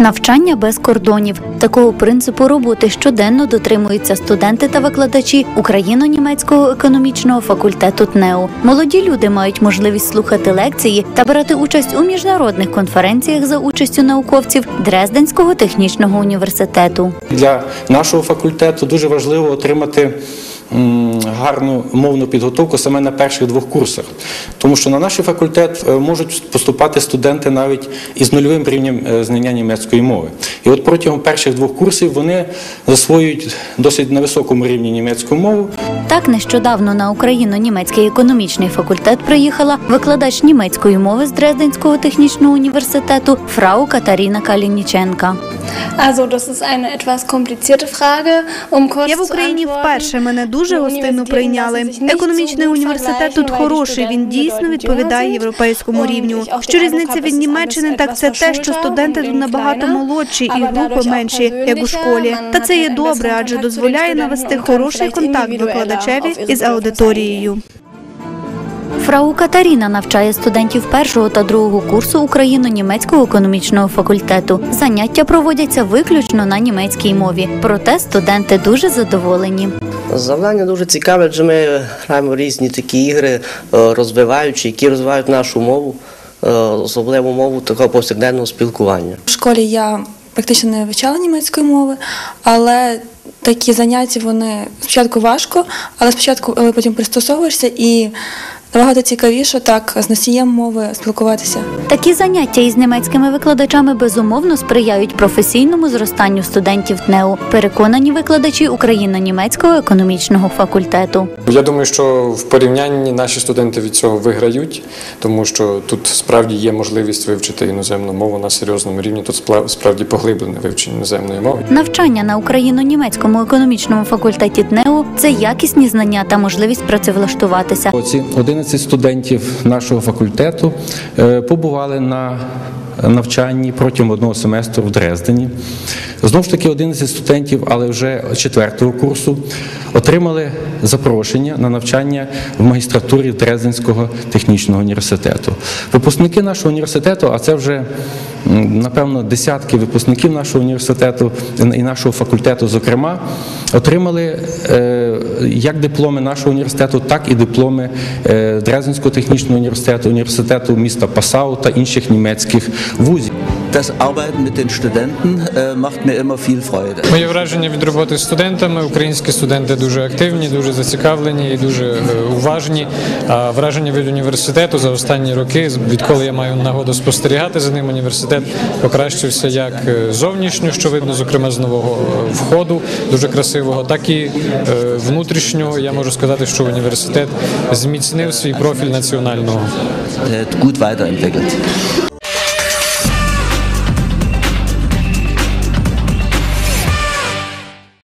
Навчання без кордонів. Такого принципу роботи щоденно дотримуються студенти та викладачі Україно-німецького економічного факультету ТНЕУ. Молоді люди мають можливість слухати лекції та брати участь у міжнародних конференціях за участю науковців Дрезденського технічного університету. Для нашого факультету дуже важливо отримати гарну мовну підготовку саме на перших двох курсах, тому що на наш факультет е, можуть поступати студенти навіть із нульовим рівнем е, знання німецької мови. І от протягом перших двох курсів вони засвоюють досить на високому рівні німецьку мову. Так нещодавно на Україно-німецький економічний факультет приїхала викладач німецької мови з Дрезденського технічного університету фрау Катаріна Калініченка. Um Я в Україні вперше мене дуже Ну, гостинно прийняли. Економічний університет тут хороший. Він дійсно відповідає європейському рівню. Що різниця від Німеччини, так це те, що студенти тут набагато молодші і групи менші, як у школі. Та це є добре, адже дозволяє навести хороший контакт викладачеві із аудиторією. Фрау Катаріна навчає студентів першого та другого курсу Україно-німецького економічного факультету. Заняття проводяться виключно на німецькій мові. Проте студенти дуже задоволені. Завдання дуже цікаве, адже ми граємо різні такі ігри, е, розвиваючі, які розвивають нашу мову, особливо мову такого повсякденного спілкування. В школі я практично не вивчала німецької мови, але такі заняття вони спочатку важко, але спочатку але потім пристосовуєшся і набагато цікавіше так з носієм мови спілкуватися. Такі заняття із німецькими викладачами безумовно сприяють професійному зростанню студентів ТНЕУ. Переконані викладачі Україно-німецького економічного факультету. Я думаю, що в порівнянні наші студенти від цього виграють, тому що тут справді є можливість вивчити іноземну мову на серйозному рівні. Тут спла- справді поглиблене вивчення іноземної мови. Навчання на Україно-німецькому економічному факультеті ТНЕУ це якісні знання та можливість працевлаштуватися. Оці 11 студентів нашого факультету е, побували на навчанні протягом одного семестру в Дрездені. Знову ж таки, 11 студентів, але вже четвертого курсу, отримали запрошення на навчання в магістратурі Дрезденського технічного університету. Випускники нашого університету, а це вже напевно десятки випускників нашого університету і нашого факультету, зокрема, отримали е, як дипломи нашого університету, так і дипломи е, Дрезденського технічного університету, університету міста Пасау та інших німецьких вузів. Das Arbeiten mit den Studenten äh, macht mir immer viel Freude. Моє враження від роботи з студентами. Українські студенти дуже активні, дуже зацікавлені і дуже е, уважні. А враження від університету за останні роки, відколи я маю нагоду спостерігати за ним, університет покращився як е, зовнішньо, що видно, зокрема з нового е, входу, дуже красивого, так і внутрішнього. Я можу сказати, що університет зміцнив свій профіль національного. Gut weiterentwickelt.